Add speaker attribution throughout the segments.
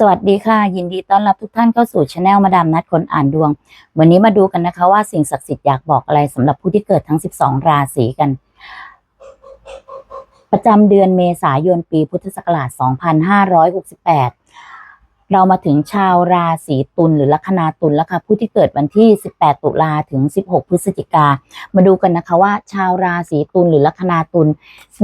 Speaker 1: สวัสดีค่ะ ยินดีต้อนรับทุกท่านเข้าสู่ช anel มาดามนัดคนอ่านดวง วันนี้มาดูกันนะคะว่าสิ่งศักดิ์สิทธิ์อยากบอกอะไรสำหรับผู้ที่เกิดทั้ง 12 ราศีกัน ประจำเดือนเมษายนปีพุทธศักราช 2568 เรามาถึงชาวราศีตุลหรือลัคนาตุลแล้วค่ะผู้ที่เกิดวันที่ 18 ตุลาถึง 16 พฤศจิกา มาดูกันนะคะว่า ชาวราศีตุลหรือลัคนาตุล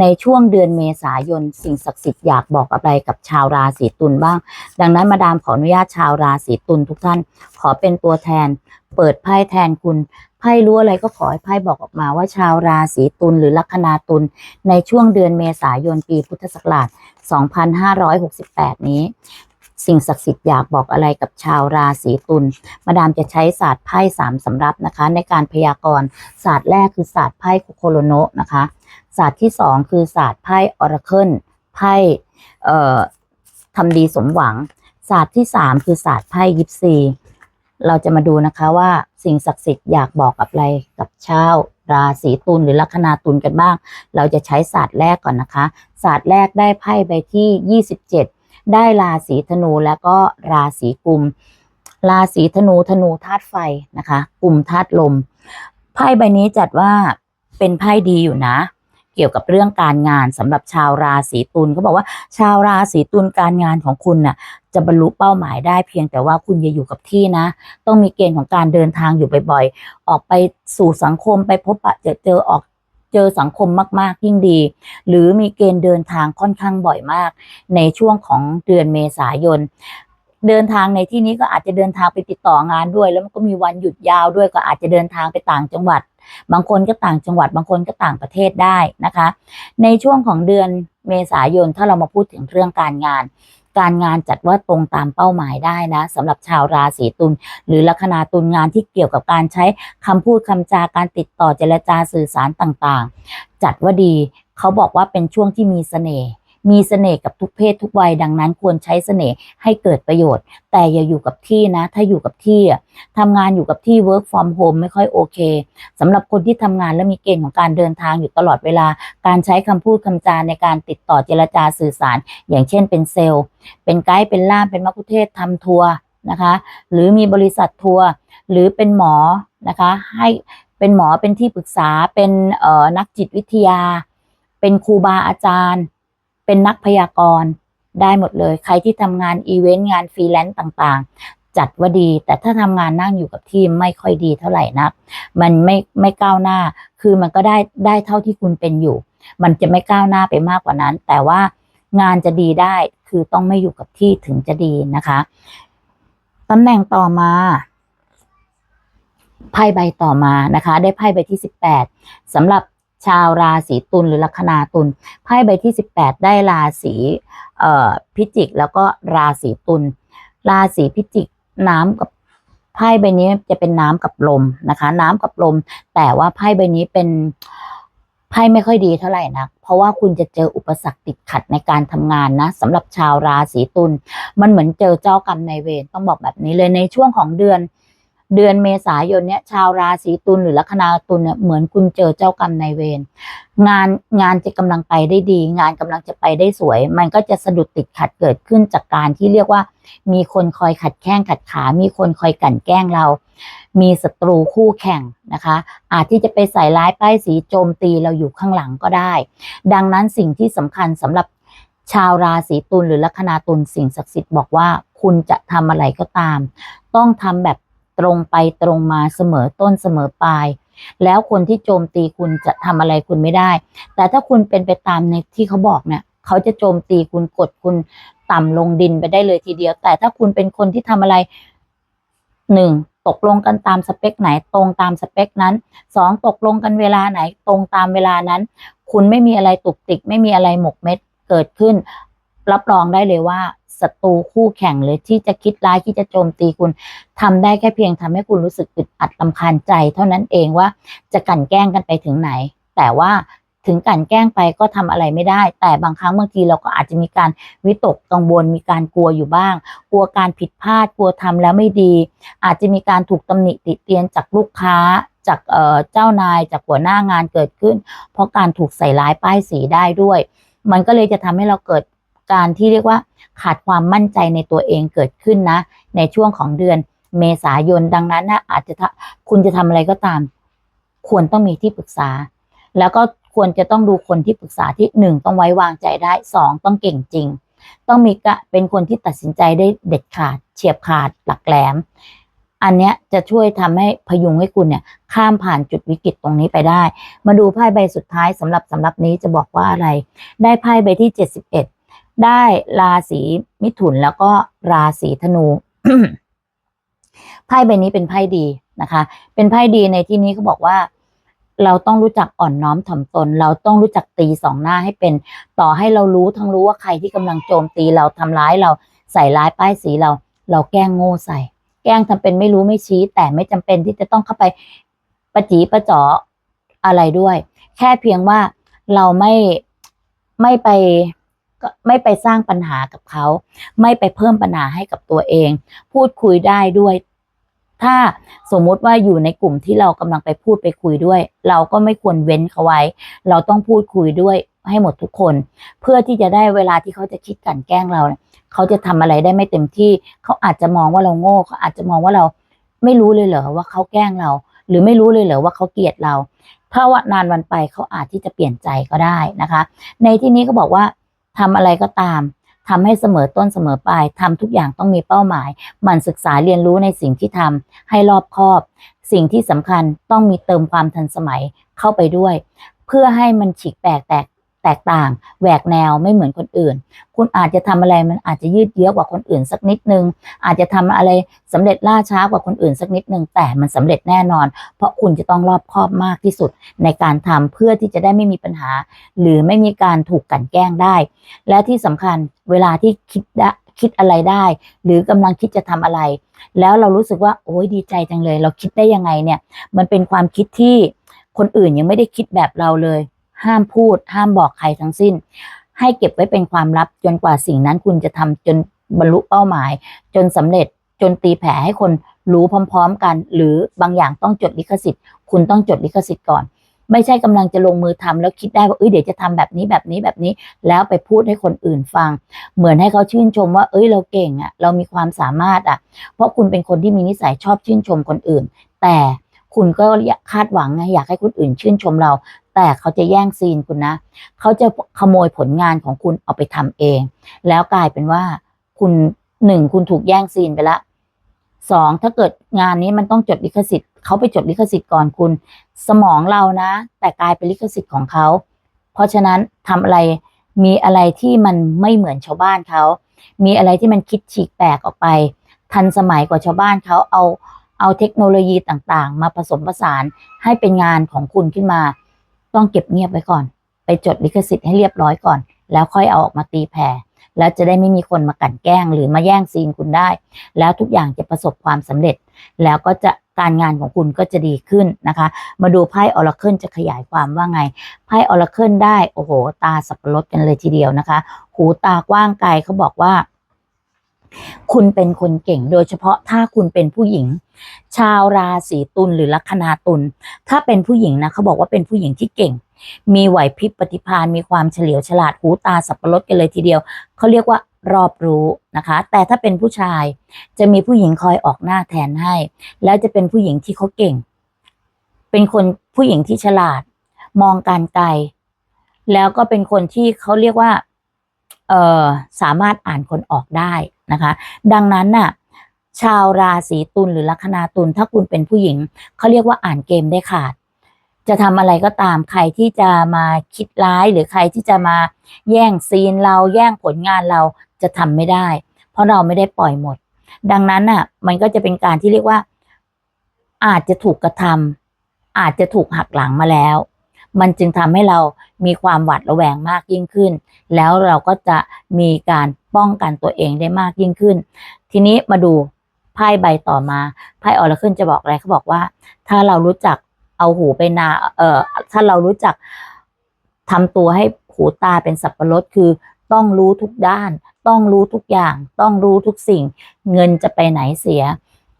Speaker 1: ในช่วงเดือนเมษายน สิ่งศักดิ์สิทธิ์อยากบอกอะไรกับชาวราศีตุลบ้าง ดังนั้นมาดามขออนุญาตชาวราศีตุลทุกท่าน ขอเป็นตัวแทน เปิดไพ่แทนคุณไพ่รู้อะไรก็ขอให้ไพ่บอกออกมาว่าชาวราศีตุลหรือลัคนาตุลในช่วงเดือนเมษายนปีพุทธศักราช 2568 นี้ สิ่งศักดิ์สิทธิ์อยากบอกอะไรกับชาวราศีตุลมาดามจะใช้ศาสตร์ไพ่สามสำรับนะคะ ในการพยากรณ์ศาสตร์แรกคือศาสตร์ไพ่คุโคโรโนะนะคะศาสตร์ที่สองคือศาสตร์ไพ่ออราเคิลไพ่เอ่อทำดีสมหวัง ศาสตร์ที่สามคือศาสตร์ไพ่ยิปซีเราจะมาดูนะคะว่าสิ่งศักดิ์สิทธิ์อยากบอกกับอะไรกับชาวราศีตุลหรือลัคนาตุลกันบ้าง เราจะใช้ศาสตร์แรกก่อนนะคะ ศาสตร์แรกได้ไพ่ใบที่27 ได้ราศีธนูแล้วก็ราศีกุม ราศีธนูธนูธาตุไฟนะคะกุมธาตุลม ไพ่ใบนี้จัดว่าเป็นไพ่ดีอยู่นะ เกี่ยวกับเรื่องการงานสำหรับชาวราศีตุลเขาบอกว่า ชาวราศีตุลการงานของคุณน่ะจะบรรลุเป้าหมายได้เพียงแต่ว่าคุณอย่าอยู่กับที่นะ ต้องมีเกณฑ์ของการเดินทางอยู่บ่อยๆ ออกไปสู่สังคมไปพบปะเจอเจอออก เจอสังคมมากๆ ยิ่งดี หรือมีเกณฑ์เดินทางค่อนข้างบ่อยมาก ในช่วงของเดือนเมษายนเดินทางในที่นี้ก็อาจจะเดินทางไปติดต่องานด้วย แล้วมันก็มีวันหยุดยาวด้วยก็อาจจะเดินทางไปต่างจังหวัด บางคนก็ต่างจังหวัด บางคนก็ต่างประเทศได้นะคะ ในช่วงของเดือนเมษายนถ้าเรามาพูดถึงเรื่องการงาน การงานจัดว่าตรงตามเป้าหมายได้นะสำหรับชาวราศีตุลหรือลัคนาตุลงานที่เกี่ยวกับการใช้คำพูดคำจาการติดต่อเจรจาสื่อสารต่างๆ จัดว่าดีเขาบอกว่าเป็นช่วงที่มีเสน่ห์ มีเสน่ห์กับทุกเพศทุกวัยดังนั้นควรใช้เสน่ห์ให้เกิดประโยชน์ แต่อย่าอยู่กับที่นะ ถ้าอยู่กับที่ทำงานอยู่กับที่ work from home ไม่ค่อยโอเคสำหรับคนที่ทำงานและมีเกณฑ์ของการเดินทางอยู่ตลอดเวลา การใช้คำพูดคำจาในการติดต่อเจรจาสื่อสาร อย่างเช่นเป็นเซลล์ เป็นไกด์เป็นล่ามเป็นมัคคุเทศทำทัวร์นะคะ หรือมีบริษัททัวร์หรือเป็นหมอนะคะ ให้เป็นหมอเป็นที่ปรึกษาเป็นนักจิตวิทยา เป็นครูบาอาจารย์ เป็นนักพยากรณ์ได้หมดเลย ใครที่ทำงานอีเวนต์งานฟรีแลนซ์ต่างๆ จัดว่าดี แต่ถ้าทำงานนั่งอยู่กับที่ไม่ค่อยดีเท่าไหร่นักมันไม่ไม่ก้าวหน้า คือมันก็ได้ได้เท่าที่คุณเป็นอยู่ มันจะไม่ก้าวหน้าไปมากกว่านั้น แต่ว่างานจะดีได้คือต้องไม่อยู่กับที่ถึงจะดีนะคะตำแหน่งต่อมาไพ่ใบต่อมานะคะ ได้ไพ่ใบที่สิบแปดสำหรับ ชาวราศีตุลหรือลัคนาตุลไพ่ใบที่สิบแปดได้ราศีเอ่อพิจิก แล้วก็ราศีตุลราศีพิจิกน้ำกับไพ่ใบนี้จะเป็นน้ำกับลมนะคะ น้ำกับลม แต่ว่าไพ่ใบนี้เป็นไพ่ไม่ค่อยดีเท่าไหร่นะเพราะว่าคุณจะเจออุปสรรคติดขัดในการทำงานนะสำหรับชาวราศีตุลมันเหมือนเจอเจ้ากรรมนายเวรต้องบอกแบบนี้เลยในช่วงของเดือน เดือนเมษายนเนี้ยชาวราศีตุลหรือลัคนาตุลเนี่ยเหมือนคุณเจอเจ้ากรรมนายเวรงานงานจะกำลังไปได้ดี งานกำลังจะไปได้สวย มันก็จะสะดุดติดขัดเกิดขึ้นจากการที่เรียกว่า มีคนคอยขัดแข้งขัดขา มีคนคอยกลั่นแกล้งเรา มีศัตรูคู่แข่งนะคะ อาจที่จะไปใส่ร้ายป้ายสีโจมตีเราอยู่ข้างหลังก็ได้ ดังนั้นสิ่งที่สำคัญสำหรับชาวราศีตุลหรือลัคนาตุลสิ่งศักดิ์สิทธิ์บอกว่าคุณจะทำอะไรก็ตาม ต้องทำแบบ ตรงไปตรงมาเสมอต้นเสมอปลาย แล้วคนที่โจมตีคุณจะทำอะไรคุณไม่ได้ แต่ถ้าคุณเป็นไปตามในที่เขาบอกเนี่ยเขาจะโจมตีคุณกดคุณต่ำลงดินไปได้เลยทีเดียว แต่ถ้าคุณเป็นคนที่ทำอะไรหนึ่งตกลงกันตามสเปคไหนตรงตามสเปคนั้นสองตกลงกันเวลาไหนตรงตามเวลานั้น คุณไม่มีอะไรตุกติก ไม่มีอะไรหมกเม็ดเกิดขึ้น รับรองได้เลยว่า ศัตรูคู่แข่งเลยที่จะคิดร้ายที่จะโจมตีคุณทำได้แค่เพียงทำให้คุณรู้สึกอึดอัดลำคาญใจ เท่านั้นเองว่าจะกลั่นแกล้งกันไปถึงไหน แต่ว่าถึงกลั่นแกล้งไปก็ทำอะไรไม่ได้ แต่บางครั้งบางทีเราก็อาจจะมีการวิตกกังวลมีการกลัวอยู่บ้าง กลัวการผิดพลาด กลัวทำแล้วไม่ดี อาจจะมีการถูกตำหนิติเตียนจากลูกค้าจากเอ่อเจ้านายจากหัวหน้างานเกิดขึ้น เพราะการถูกใส่ร้ายป้ายสีได้ด้วย มันก็เลยจะทำให้เราเกิด การที่เรียกว่าขาดความมั่นใจในตัวเองเกิดขึ้นนะ ในช่วงของเดือนเมษายนดังนั้นนะอาจจะคุณจะทำอะไรก็ตาม ควรต้องมีที่ปรึกษา แล้วก็ควรจะต้องดูคนที่ปรึกษาที่หนึ่งต้องไว้วางใจได้สองต้องเก่งจริง ต้องมีกะเป็นคนที่ตัดสินใจได้เด็ดขาด เฉียบขาดหลักแหลม อันเนี้ยจะช่วยทำให้พยุงให้คุณเนี่ย ข้ามผ่านจุดวิกฤตตรงนี้ไปได้ มาดูไพ่ใบสุดท้ายสำหรับสำหรับนี้จะบอกว่าอะไร ได้ไพ่ใบที่71 ได้ราศีมิถุนแล้วก็ราศีธนูไพ่ใบนี้เป็นไพ่ดีนะคะ เป็นไพ่ดีในที่นี้เขาบอกว่า เราต้องรู้จักอ่อนน้อมถ่อมตน เราต้องรู้จักตีสองหน้าให้เป็น ต่อให้เรารู้ทั้งรู้ว่าใครที่กำลังโจมตีเราทำร้ายเราใส่ร้ายป้ายสีเรา เราแกล้งโง่ใส่ แกล้งทำเป็นไม่รู้ไม่ชี้ แต่ไม่จำเป็นที่จะต้องเข้าไปประจีประจออะไรด้วย แค่เพียงว่าเราไม่ไม่ไป ไม่ไปสร้างปัญหากับเขา ไม่ไปเพิ่มปัญหาให้กับตัวเอง พูดคุยได้ด้วย ถ้าสมมุติว่าอยู่ในกลุ่มที่เรากำลังไปพูดไปคุยด้วย เราก็ไม่ควรเว้นเขาไว้ เราต้องพูดคุยด้วยให้หมดทุกคน เพื่อที่จะได้เวลาที่เขาจะคิดกันแกล้งเราเขาจะทำอะไรได้ไม่เต็มที่ เขาอาจจะมองว่าเราโง่เขาอาจจะมองว่าเราไม่รู้เลยเหรอว่าเขาแกล้งเรา หรือไม่รู้เลยเหรอว่าเขาเกลียดเราถ้าว่านานวันไปเขาอาจที่จะเปลี่ยนใจก็ได้นะคะ ในที่นี้ก็บอกว่า ทำอะไรก็ตามทำให้เสมอต้นเสมอปลายทำทุกอย่างต้องมีเป้าหมาย มันศึกษาเรียนรู้ในสิ่งที่ทำให้รอบคอบ สิ่งที่สำคัญต้องมีเติมความทันสมัยเข้าไปด้วย เพื่อให้มันฉีกแปกแตก แตกต่างแหวกแนวไม่เหมือนคนอื่น คุณอาจจะทำอะไรมันอาจจะยืดเยื้อกว่าคนอื่นสักนิดนึง อาจจะทำอะไรสำเร็จล่าช้ากว่าคนอื่นสักนิดนึง แต่มันสำเร็จแน่นอน เพราะคุณจะต้องรอบคอบมากที่สุดในการทำเพื่อที่จะได้ไม่มีปัญหา หรือไม่มีการถูกกันแกล้งได้ และที่สำคัญเวลาที่คิดได้คิดอะไรได้ หรือกำลังคิดจะทำอะไร แล้วเรารู้สึกว่าโอ้ยดีใจจังเลย เราคิดได้ยังไงเนี่ย มันเป็นความคิดที่คนอื่นยังไม่ได้คิดแบบเราเลย ห้ามพูด ห้ามบอกใครทั้งสิ้น ให้เก็บไว้เป็นความลับจนกว่าสิ่งนั้นคุณจะทำจนบรรลุเป้าหมาย จนสำเร็จจนตีแผ่ให้คนรู้พร้อม ๆ กัน หรือบางอย่างต้องจดลิขสิทธิ์ คุณต้องจดลิขสิทธิ์ก่อน ไม่ใช่กำลังจะลงมือทำแล้วคิดได้ว่าเอ้ยเดี๋ยวจะทำแบบนี้แบบนี้แบบนี้ แล้วไปพูดให้คนอื่นฟัง เหมือนให้เขาชื่นชมว่า เอ้ยเราเก่งอะ่ะ เรามีความสามารถอะ เพราะคุณเป็นคนที่มีนิสัยชอบชื่นชมคนอื่น แต่คุณก็คาดหวังไงอยากให้คนอื่นชื่นชมเรา แต่เขาจะแย่งซีนคุณนะ เขาจะขโมยผลงานของคุณเอาไปทำเอง แล้วกลายเป็นว่าคุณหนึ่งคุณถูกแย่งซีนไปละสองถ้าเกิดงานนี้มันต้องจดลิขสิทธิ์เขาไปจดลิขสิทธิ์ก่อนคุณ สมองเรานะ แต่กลายเป็นลิขสิทธิ์ของเขา เพราะฉะนั้นทำอะไรมีอะไรที่มันไม่เหมือนชาวบ้านเขา มีอะไรที่มันคิดฉีกแปลกออกไป ทันสมัยกว่าชาวบ้านเขาเอาเอาเทคโนโลยีต่างๆ มาผสมผสานให้เป็นงานของคุณขึ้นมา ต้องเก็บเงียบไว้ก่อน ไปจดลิขสิทธิ์ให้เรียบร้อยก่อน แล้วค่อยเอาออกมาตีแผ่แล้วจะได้ไม่มีคนมากลั่นแกล้ง หรือมาแย่งซีนคุณได้ แล้วทุกอย่างจะประสบความสำเร็จ แล้วก็จะการงานของคุณก็จะดีขึ้นนะคะ มาดูไพ่ออร์เคิลจะขยายความว่าไง ไพ่ออร์เคิลได้ โอ้โห ตาสับปะรดกันเลยทีเดียวนะคะ หูตากว้างไกลเขาบอกว่า คุณเป็นคนเก่งโดยเฉพาะถ้าคุณเป็นผู้หญิง ชาวราศีตุลหรือลัคนาตุลถ้าเป็นผู้หญิงนะเขาบอกว่าเป็นผู้หญิงที่เก่ง มีไหวพริบปฏิภาณมีความเฉลียวฉลาดหูตาสับปะรดกันเลยทีเดียวเขาเรียกว่ารอบรู้นะคะ แต่ถ้าเป็นผู้ชายจะมีผู้หญิงคอยออกหน้าแทนให้ แล้วจะเป็นผู้หญิงที่เขาเก่ง เป็นคนผู้หญิงที่ฉลาด มองการไกลแล้วก็เป็นคนที่เขาเรียกว่า สามารถอ่านคนออกได้นะคะ ดังนั้นน่ะชาวราศีตุลหรือลัคนาตุลถ้าคุณเป็นผู้หญิงเขาเรียกว่าอ่านเกมได้ขาด จะทำอะไรก็ตามใครที่จะมาคิดร้ายหรือใครที่จะมาแย่งซีนเราแย่งผลงานเราจะทำไม่ได้ เพราะเราไม่ได้ปล่อยหมด ดังนั้นน่ะ มันก็จะเป็นการที่เรียกว่า อาจจะถูกกระทำอาจจะถูกหักหลังมาแล้ว มันจึงทำให้เรา มีความหวาดระแวงมากยิ่งขึ้น แล้วเราก็จะมีการป้องกันตัวเองได้มากยิ่งขึ้น ทีนี้มาดูไพ่ใบต่อมาไพ่ออร์เคิลจะบอกอะไรเขาบอกว่า ถ้าเรารู้จักเอาหูไปนาเอ่อถ้าเรารู้จักทำตัวให้หูตาเป็นสับปะรดคือต้องรู้ทุกด้าน ต้องรู้ทุกอย่าง ต้องรู้ทุกสิ่ง เงินจะไปไหนเสีย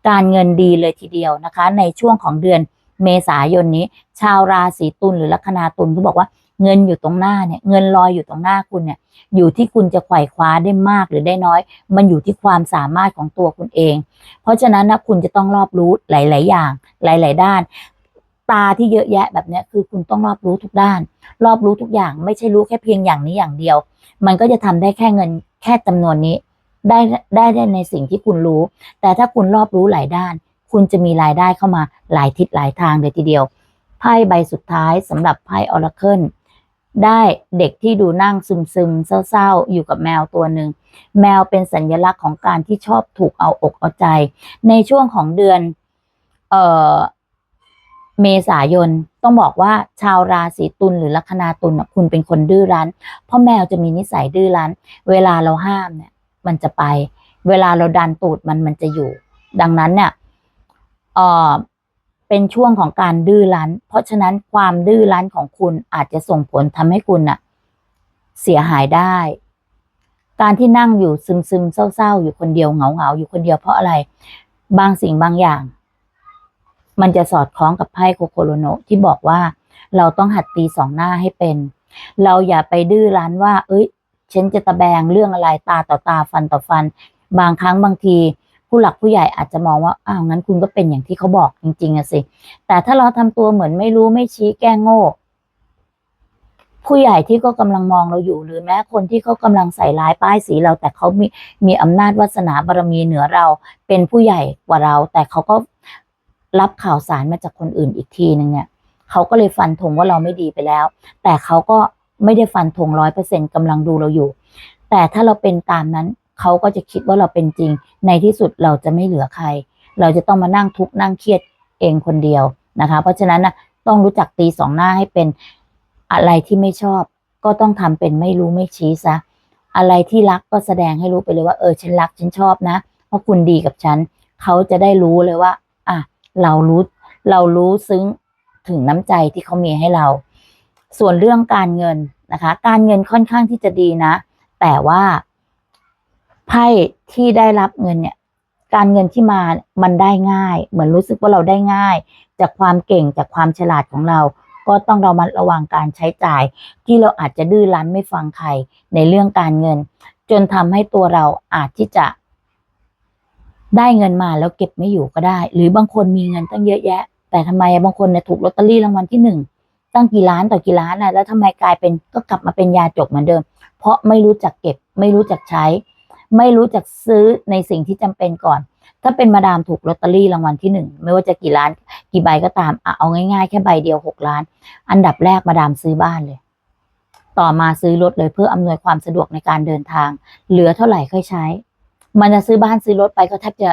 Speaker 1: การเงินดีเลยทีเดียวนะคะ ในช่วงของเดือนเมษายนนี้ ชาวราศีตุลหรือลัคนาตุลเขาบอกว่า เงินอยู่ตรงหน้าเนี่ย เงินลอยอยู่ตรงหน้าคุณเนี่ย อยู่ที่คุณจะไขว่คว้าได้มากหรือได้น้อย มันอยู่ที่ความสามารถของตัวคุณเอง เพราะฉะนั้นนะคุณจะต้องรอบรู้หลาย ๆ อย่าง หลาย ๆ ด้าน ตาที่เยอะแยะแบบนี้คือคุณต้องรอบรู้ทุกด้าน รอบรู้ทุกอย่างไม่ใช่รู้แค่เพียงอย่างนี้อย่างเดียว มันก็จะทำได้แค่เงินแค่จำนวนนี้ได้ได้ได้ในสิ่งที่คุณรู้ แต่ถ้าคุณรอบรู้หลายด้าน คุณจะมีรายได้เข้ามาหลายทิศหลายทางเลยทีเดียว ไพ่ใบสุดท้ายสำหรับไพ่ออราเคิล ได้เด็กที่ดูนั่งซึมซึมเศร้าๆ อยู่กับแมวตัวหนึ่ง แมวเป็นสัญลักษณ์ของการที่ชอบถูกเอาอกเอาใจ ในช่วงของเดือน เอ่อ เมษายนต้องบอกว่าชาวราศีตุลหรือลัคนาตุลนะคุณเป็นคนดื้อรั้น เพราะแมวจะมีนิสัยดื้อรั้น เวลาเราห้ามเนี่ย มันจะไป เวลาเราดันตูดมันมันจะอยู่ ดังนั้นเนี่ยเออ เป็นช่วงของการดื้อรั้น เพราะฉะนั้นความดื้อรั้นของคุณอาจจะส่งผลทำให้คุณน่ะ เสียหายได้ การที่นั่งอยู่ซึมซึมเศร้าๆอยู่คนเดียวเหงาเหงาๆอยู่คนเดียวเพราะอะไร บางสิ่งบางอย่าง มันจะสอดคล้องกับไพ่โคโคโรโนที่บอกว่า เราต้องหัดตีสองหน้าให้เป็น เราอย่าไปดื้อรั้นว่า เอ้ยฉันจะตะแบงเรื่องอะไรตาต่อตาฟันต่อฟัน บางครั้งบางที ผู้หลักผู้ใหญ่อาจจะมองว่าอ้าวงั้นคุณก็เป็นอย่างที่เขาบอกจริงๆอะสิ แต่ถ้าเราทำตัวเหมือนไม่รู้ไม่ชี้แก้งโง่ ผู้ใหญ่ที่ก็กำลังมองเราอยู่หรือแม้คนที่เขากำลังใส่ร้ายป้ายสีเรา แต่เขามีมีอำนาจวาสนาบารมีเหนือเรา เป็นผู้ใหญ่กว่าเรา แต่เขาก็รับข่าวสารมาจากคนอื่นอีกทีหนึ่งเนี่ยเขาก็เลยฟันธงว่าเราไม่ดีไปแล้ว แต่เขาก็ไม่ได้ฟันธงร้อยเปอร์เซ็นต์กำลังดูเราอยู่ แต่ถ้าเราเป็นตามนั้น เขาก็จะคิดว่าเราเป็นจริง ในที่สุดเราจะไม่เหลือใคร เราจะต้องมานั่งทุกข์นั่งเครียดเองคนเดียวนะคะ เพราะฉะนั้นนะต้องรู้จักตีสองหน้าให้เป็นอะไรที่ไม่ชอบ ก็ต้องทำเป็นไม่รู้ไม่ชี้ซะอะไรที่รักก็แสดงให้รู้ไปเลยว่าเออฉันรักฉันชอบนะ เพราะคุณดีกับฉัน เขาจะได้รู้เลยว่า อะเรารู้เรารู้ซึ้งถึงน้ำใจที่เขามีให้เรา ส่วนเรื่องการเงินนะคะ การเงินค่อนข้างที่จะดีนะ แต่ว่า ไพ่ที่ได้รับเงินเนี่ย การเงินที่มามันได้ง่าย เหมือนรู้สึกว่าเราได้ง่าย จากความเก่งจากความฉลาดของเรา ก็ต้องเรามาระวังการใช้จ่าย ที่เราอาจจะดื้อรั้นไม่ฟังใครในเรื่องการเงิน จนทำให้ตัวเราอาจที่จะ ได้เงินมาแล้วเก็บไม่อยู่ก็ได้ หรือบางคนมีเงินตั้งเยอะแยะ แต่ทำไมบางคนเนี่ยถูกลอตเตอรี่รางวัลที่หนึ่งตั้งกี่ล้านต่อกี่ล้านนะแล้วทำไมกลายเป็นก็กลับมาเป็นยาจกเหมือนเดิม เพราะไม่รู้จักเก็บไม่รู้จักใช้ ไม่รู้จักซื้อในสิ่งที่จำเป็นก่อน ถ้าเป็นมาดามถูกลอตเตอรี่รางวัลที่หนึ่งไม่ว่าจะกี่ล้าน กี่ใบก็ตามอะเอาง่ายๆ แค่ใบเดียวหกล้าน อันดับแรกมาดามซื้อบ้านเลย ต่อมาซื้อรถเลยเพื่ออำนวยความสะดวกในการเดินทาง เหลือเท่าไหร่ค่อยใช้ มันจะซื้อบ้านซื้อรถไปก็แทบจะ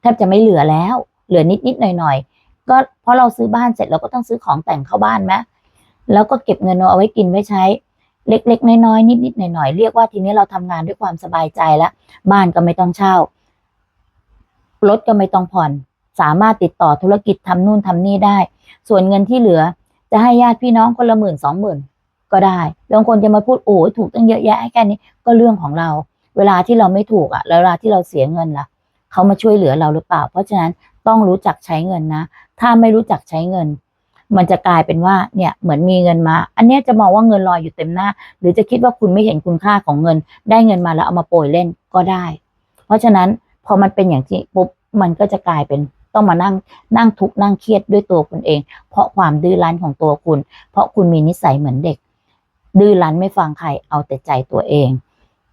Speaker 1: แทบจะไม่เหลือแล้ว เหลือนิดนิดๆหน่อยหน่อยๆก็เพราะเราซื้อบ้านเสร็จเราก็ต้องซื้อของแต่งเข้าบ้านไหมแล้วก็เก็บเงินเอาไว้กินไว้ใช้ เล็กๆ น้อยๆ นิดๆ หน่อยๆ เรียกว่าทีนี้เราทำงานด้วยความสบายใจแล้ว บ้านก็ไม่ต้องเช่ารถก็ไม่ต้องผ่อน สามารถติดต่อธุรกิจทำนู่นทำนี่ได้ ส่วนเงินที่เหลือ จะให้ญาติพี่น้องคนละหมื่นสองหมื่นก็ได้บางคนจะมาพูดโอ้ยถูกตั้งเยอะแยะแค่นี้ก็เรื่องของเรา เวลาที่เราไม่ถูกอะ่ะ แล้วเวลาที่เราเสียเงินล่ะ เขามาช่วยเหลือเราหรือเปล่า เพราะฉะนั้นต้องรู้จักใช้เงินนะ ถ้าไม่รู้จักใช้เงิน มันจะกลายเป็นว่าเนี่ยเหมือนมีเงินมา อันนี้จะมองว่าเงินลอยอยู่เต็มหน้า หรือจะคิดว่าคุณไม่เห็นคุณค่าของเงิน ได้เงินมาแล้วเอามาโปรยเล่นก็ได้ เพราะฉะนั้นพอมันเป็นอย่างที่ปุ๊บมันก็จะกลายเป็นต้องมานั่งนั่งทุกข์นั่งเครียดด้วยตัวคุณเอง เพราะความดื้อรั้นของตัวคุณ เพราะคุณมีนิสัยเหมือนเด็ก ดื้อรั้นไม่ฟังใครเอาแต่ใจตัวเอง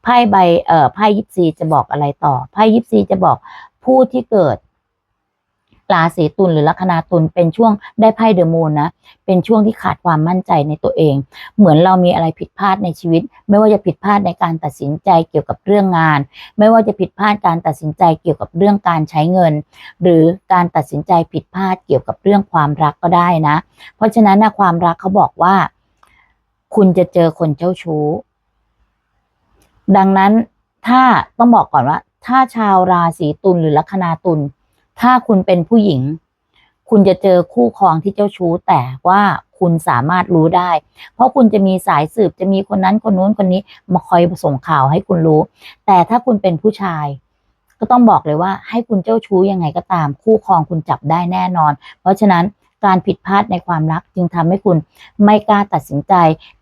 Speaker 1: ไพ่ใบเอ่อไพ่ยิปซีจะบอกอะไรต่อไพ่ยิปซีจะบอกผู้ที่เกิด ราศีตุลหรือลัคนาตุลเป็นช่วงได้ไพ่เดอะมูนนะ เป็นช่วงที่ขาดความมั่นใจในตัวเอง เหมือนเรามีอะไรผิดพลาดในชีวิต ไม่ว่าจะผิดพลาดในการตัดสินใจเกี่ยวกับเรื่องงาน ไม่ว่าจะผิดพลาดการตัดสินใจเกี่ยวกับเรื่องการใช้เงิน หรือการตัดสินใจผิดพลาดเกี่ยวกับเรื่องความรักก็ได้นะ เพราะฉะนั้นนะความรักเขาบอกว่า คุณจะเจอคนเจ้าชู้ ดังนั้นถ้าต้องบอกก่อนว่า ถ้าชาวราศีตุลหรือลัคนาตุล ถ้าคุณเป็นผู้หญิง คุณจะเจอคู่ครองที่เจ้าชู้แต่ว่าคุณสามารถรู้ได้ เพราะคุณจะมีสายสืบจะมีคนนั้นคนนู้นคนนี้มาคอยส่งข่าวให้คุณรู้ แต่ถ้าคุณเป็นผู้ชาย ก็ต้องบอกเลยว่า ให้คุณเจ้าชู้ยังไงก็ตาม คู่ครองคุณจับได้แน่นอน เพราะฉะนั้นการผิดพลาดในความรักจึงทำให้คุณไม่กล้าตัดสินใจ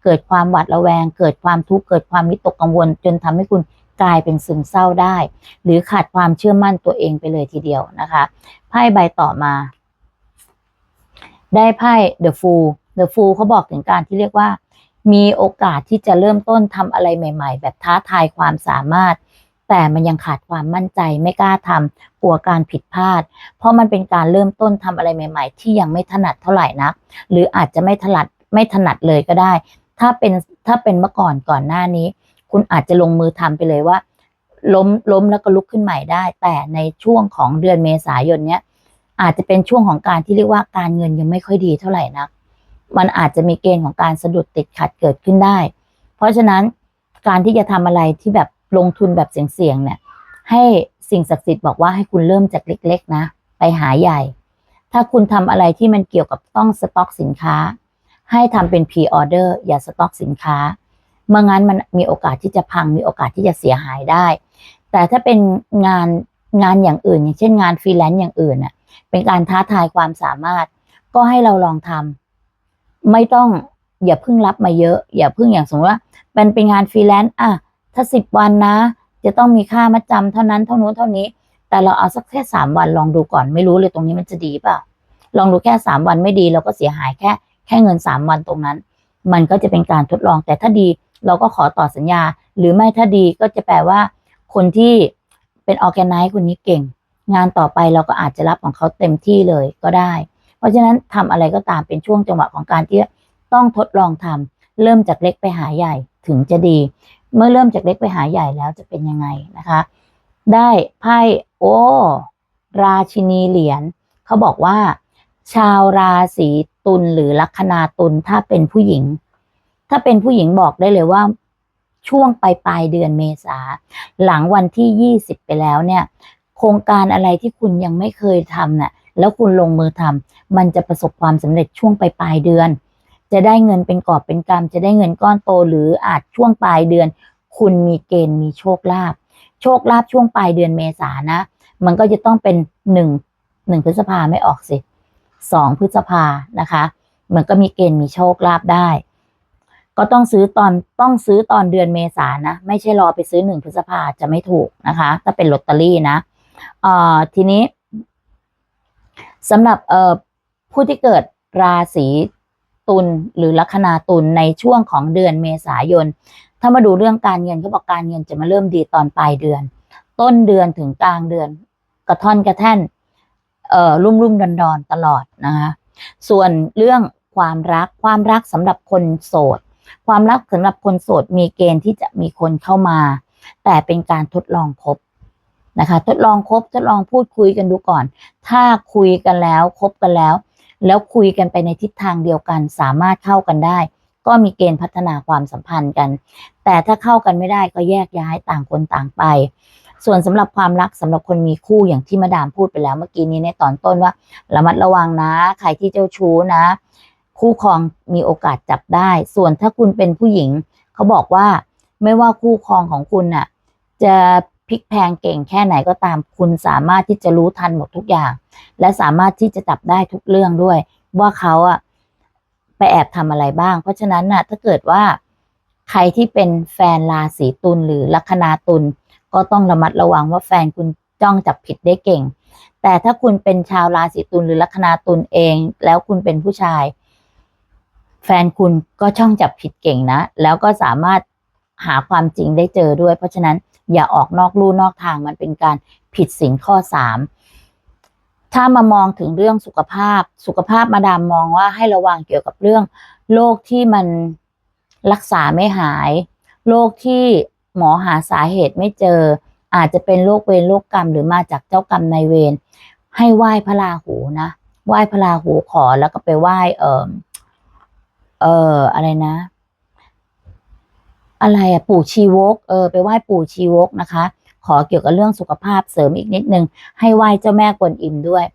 Speaker 1: เกิดความหวาดระแวง เกิดความทุกข์เกิดความวิตกกังวล จนทำให้คุณ กลายเป็นซึมเศร้าได้ หรือขาดความเชื่อมั่นตัวเองไปเลยทีเดียวนะคะไพ่ใบต่อมา ได้ไพ่ The Fool The Fool เขาบอกถึงการที่เรียกว่า มีโอกาสที่จะเริ่มต้นทำอะไรใหม่ ๆ แบบท้าทายความสามารถแต่มันยังขาดความมั่นใจไม่กล้าทำกลัวการผิดพลาด เพราะมันเป็นการเริ่มต้นทำอะไรใหม่ ๆ ที่ยังไม่ถนัดเท่าไหร่นักหรืออาจจะไม่ถนัดไม่ถนัดเลยก็ได้ ถ้าเป็นถ้าเป็นเมื่อก่อนก่อนหน้านี้ คุณอาจจะลงมือทำไปเลยว่า ล้มล้มแล้วก็ลุกขึ้นใหม่ได้ แต่ในช่วงของเดือนเมษายนเนี้ยอาจจะเป็นช่วงของการที่เรียกว่าการเงินยังไม่ค่อยดีเท่าไหร่นัก มันอาจจะมีเกณฑ์ของการสะดุดติดขัดเกิดขึ้นได้ เพราะฉะนั้นการที่จะทำอะไรที่แบบลงทุนแบบเสี่ยงๆเนี่ย ให้สิ่งศักดิ์สิทธิ์บอกว่าให้คุณเริ่มจากเล็ก ๆ นะ ไปหาใหญ่ ถ้าคุณทำอะไรที่มันเกี่ยวกับต้องสต็อกสินค้า ให้ทำเป็น p ีออเดอร์อย่าสต็อกสินค้า เมื่องั้นมันมีโอกาสที่จะพังมีโอกาสที่จะเสียหายได้ แต่ถ้าเป็นงานงานอย่างอื่น อย่างเช่นงานฟรีแลนซ์อย่างอื่นน่ะ เป็นการท้าทายความสามารถ ก็ให้เราลองทำไม่ต้องอย่าเพิ่งรับมาเยอะ อย่าเพิ่งอย่างสมมติว่าเป็นเป็นงานฟรีแลนซ์อะถ้าสิบวันนะ จะต้องมีค่ามาจำเท่านั้นเท่านู้นเท่านี้ แต่เราเอาสักแค่สามวันลองดูก่อนไม่รู้เลยตรงนี้มันจะดีเปล่าลองดูแค่สามวันไม่ดีเราก็เสียหายแค่ แค่เงินสามวันตรงนั้น มันก็จะเป็นการทดลองแต่ถ้าดี เราก็ขอต่อสัญญา หรือไม่ถ้าดีก็จะแปลว่า คนที่เป็นออแกไนซ์คนนี้เก่ง งานต่อไปเราก็อาจจะรับของเขาเต็มที่เลยก็ได้ เพราะฉะนั้นทำอะไรก็ตามเป็นช่วงจังหวะของการที่ต้องทดลองทำเริ่มจากเล็กไปหาใหญ่ถึงจะดี เมื่อเริ่มจากเล็กไปหาใหญ่แล้วจะเป็นยังไงนะคะ ได้ไพ่โอ้ราชินีเหรียญเขาบอกว่า ชาวราศีตุลหรือลัคนาตุลถ้าเป็นผู้หญิง ถ้าเป็นผู้หญิงบอกได้เลยว่าช่วงปลายปลายเดือนเมษาหลังวันที่ยี่สิบไปแล้วเนี่ย โครงการอะไรที่คุณยังไม่เคยทำน่ะแล้วคุณลงมือทำมันจะประสบความสำเร็จช่วงปลายปลายเดือน จะได้เงินเป็นกอบเป็นกำจะได้เงินก้อนโต หรืออาจช่วงปลายเดือน คุณมีเกณฑ์มีโชคลาภโชคลาภช่วงปลายเดือนเมษานะ มันก็จะต้องเป็นหนึ่งหนึ่งพฤษภาไม่ออกสิสองพฤษภานะคะ มันก็มีเกณฑ์มีโชคลาภได้ ก็ต้องซื้อตอนต้องซื้อตอนเดือนเมษานะ ไม่ใช่รอไปซื้อหนึ่งพฤษภาจะไม่ถูกนะคะ ถ้าเป็นลอตเตอรี่นะเอ่อทีนี้สำหรับเอ่อผู้ที่เกิดราศีตุลหรือลัคนาตุลในช่วงของเดือนเมษายน ถ้ามาดูเรื่องการเงินเขาบอกการเงินจะมาเริ่มดีตอนปลายเดือน ต้นเดือนถึงกลางเดือน กระท่อนกระแท่นเอ่อรุ่มรุ่มดอนดอนตลอดนะคะส่วนเรื่องความรักความรักสำหรับคนโสด ความรักสำหรับคนโสดมีเกณฑ์ที่จะมีคนเข้ามา แต่เป็นการทดลองคบนะคะ ทดลองคบทดลองพูดคุยกันดูก่อน ถ้าคุยกันแล้วคบกันแล้ว แล้วคุยกันไปในทิศทางเดียวกัน สามารถเข้ากันได้ ก็มีเกณฑ์พัฒนาความสัมพันธ์กัน แต่ถ้าเข้ากันไม่ได้ก็แยกย้ายต่างคนต่างไป ส่วนสำหรับความรักสำหรับคนมีคู่อย่างที่มาดามพูดไปแล้วเมื่อกี้นี้ในตอนต้นว่าระมัดระวังนะ ใครที่เจ้าชู้นะ คู่ครองมีโอกาสจับได้ ส่วนถ้าคุณเป็นผู้หญิง เขาบอกว่าไม่ว่าคู่ครองของคุณน่ะ จะพลิกแพลงเก่งแค่ไหนก็ตาม คุณสามารถที่จะรู้ทันหมดทุกอย่าง และสามารถที่จะจับได้ทุกเรื่องด้วย ว่าเขาอะไปแอบทำอะไรบ้าง เพราะฉะนั้นน่ะ ถ้าเกิดว่าใครที่เป็นแฟนราศีตุลหรือลัคนาตุลก็ต้องระมัดระวังว่าแฟนคุณจ้องจับผิดได้เก่ง แต่ถ้าคุณเป็นชาวราศีตุลหรือลัคนาตุลเอง แล้วคุณเป็นผู้ชาย แฟนคุณก็ช่องจับผิดเก่งนะ แล้วก็สามารถหาความจริงได้เจอด้วย เพราะฉะนั้นอย่าออกนอกลู่นอกทางมันเป็นการผิดศีลข้อสามถ้ามามองถึงเรื่องสุขภาพ สุขภาพมาดามมองว่าให้ระวังเกี่ยวกับเรื่องโรคที่มันรักษาไม่หายโรคที่หมอหาสาเหตุไม่เจอ อาจจะเป็นโรคเวรโรคกรรม หรือมาจากเจ้ากรรมนายเวรให้ไหว้พระราหูนะไหว้พระราหูขอแล้วก็ไปไหว้เอ่อ เอออะไรนะ อะไรอะปู่ชีวก เออ ไปไหว้ปู่ชีวกนะคะ ขอเกี่ยวกับเรื่องสุขภาพเสริมอีกนิดนึง ให้ไหว้เจ้าแม่กวนอิมด้วย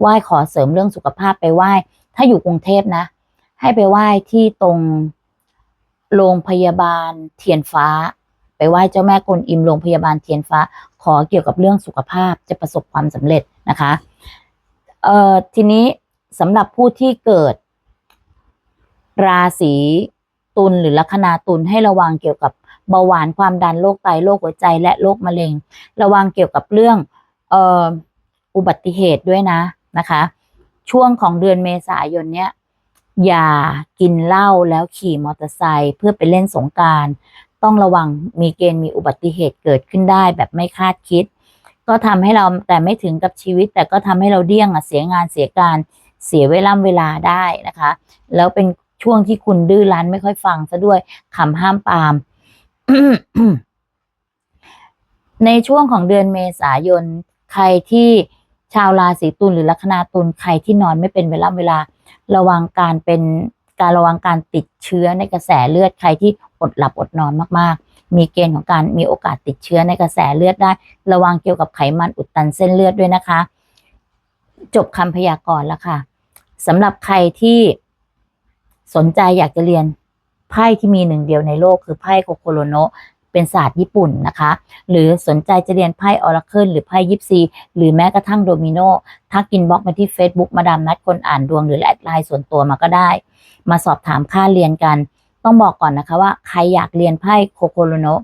Speaker 1: ไหว้ขอเสริมเรื่องสุขภาพไปไหว้ ถ้าอยู่กรุงเทพนะ ให้ไปไหว้ที่ตรงโรงพยาบาลเทียนฟ้า ไปไหว้เจ้าแม่กวนอิมโรงพยาบาลเทียนฟ้า ขอเกี่ยวกับเรื่องสุขภาพจะประสบความสำเร็จนะคะ เอ่อทีนี้สำหรับผู้ที่เกิด ราศีตุลหรือลัคนาตุลให้ระวังเกี่ยวกับเบาหวานความดันโรคไตโรคหัวใจและโรคมะเร็ง ระวังเกี่ยวกับเรื่องเอ,อ,อุบัติเหตุด้วยนะนะคะ ช่วงของเดือนเมษายนเนี้ยอย่ากินเหล้าแล้วขี่มอเตอร์ไซค์เพื่อไปเล่นสงการต้องระวังมีเกณฑ์มีอุบัติเหตุเกิดขึ้นได้แบบไม่คาดคิด ก็ทำให้เราแต่ไม่ถึงกับชีวิต แต่ก็ทำให้เราเดี้ยงอะเสียงานเสียการเสียเวลาเวลาได้นะคะ แล้วเป็น ช่วงที่คุณดื้อรั้นไม่ค่อยฟังซะด้วยคำห้ามปามในช่วงของเดือนเมษายน ใครที่ชาวราศีตุลหรือลัคนาตุลใครที่นอนไม่เป็นเวลาเวลา ระวังการเป็นการระวังการติดเชื้อในกระแสเลือดใครที่อดหลับอดนอนมากๆ มีเกณฑ์ของการมีโอกาสติดเชื้อในกระแสเลือดได้ ระวังเกี่ยวกับไขมันอุดตันเส้นเลือดด้วยนะคะ จบคำพยากรณ์แล้วค่ะสำหรับใครที่ สนใจอยากจะเรียนไพ่ที่มีหนึ่งเดียวในโลกคือไพ่โคโคโรโนะเป็นศาสตร์ญี่ปุ่นนะคะ หรือสนใจจะเรียนไพ่ออราเคิลหรือไพ่ยิปซีหรือแม้กระทั่งโดมิโนทักกินบล็อกมาที่ Facebook มาดามนัดคนอ่านดวงหรือแอดไลน์ส่วนตัวมาก็ได้ มาสอบถามค่าเรียนกัน ต้องบอกก่อนนะคะว่าใครอยากเรียนไพ่โคโคโรโนะ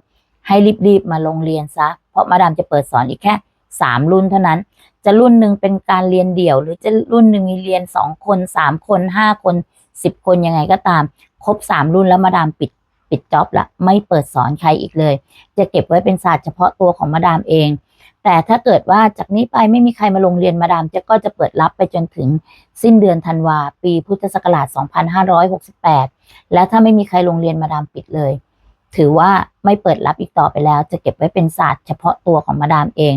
Speaker 1: ให้รีบๆมาลงเรียนซะ เพราะมาดามจะเปิดสอนอีกแค่ 3 รุ่นเท่านั้น จะรุ่นหนึ่งเป็นการเรียนเดี่ยว หรือจะรุ่นหนึ่งมีเรียน 2 คน 3 คน 5 คน 10คนยังไงก็ตาม ครบ3รุ่นแล้วมาดามปิดปิดจ็อบละไม่เปิดสอนใครอีกเลย จะเก็บไว้เป็นศาสตร์เฉพาะตัวของมาดามเอง แต่ถ้าเกิดว่าจากนี้ไปไม่มีใครมาลงเรียนมาดามจะก็จะเปิดรับไปจนถึงสิ้นเดือนธันวาปีพุทธศักราช 2568 และถ้าไม่มีใครลงเรียนมาดามปิดเลย ถือว่าไม่เปิดรับอีกต่อไปแล้ว จะเก็บไว้เป็นศาสตร์เฉพาะตัวของมาดามเอง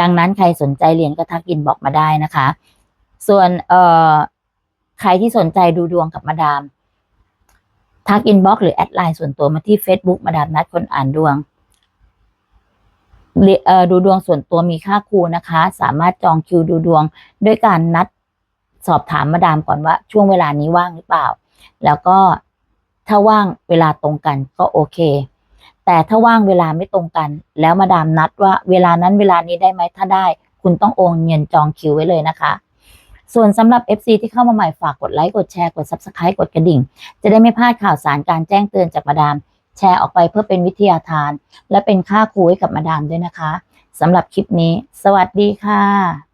Speaker 1: ดังนั้นใครสนใจเรียนก็ทักอินบอกมาได้นะคะ ส่วนเอ่อ ใครที่สนใจดูดวงกับมาดาม ทักอินบ็อกหรือแอดไลน์ส่วนตัวมาที่ Facebook มาดามนัดคนอ่านดวงดูดวงส่วนตัวมีค่าครูนะคะ สามารถจองคิวดูดวง ด้วยการนัดสอบถามมาดามก่อนว่า ช่วงเวลานี้ว่างหรือเปล่า แล้วก็ถ้าว่างเวลาตรงกันก็โอเค แต่ถ้าว่างเวลาไม่ตรงกัน แล้วมาดามนัดว่าเวลานั้นเวลานี้ได้ไหมถ้าได้ คุณต้องโอนเงินจองคิวไว้เลยนะคะ ส่วนสำหรับ FC ที่เข้ามาใหม่ฝากกดไลค์กดแชร์กด Subscribe กดกระดิ่ง จะได้ไม่พลาดข่าวสารการแจ้งเตือนจากมาดาม แชร์ออกไปเพื่อเป็นวิทยาทาน และเป็นค่าครูให้กับมาดามด้วยนะคะสำหรับคลิปนี้ สวัสดีค่ะ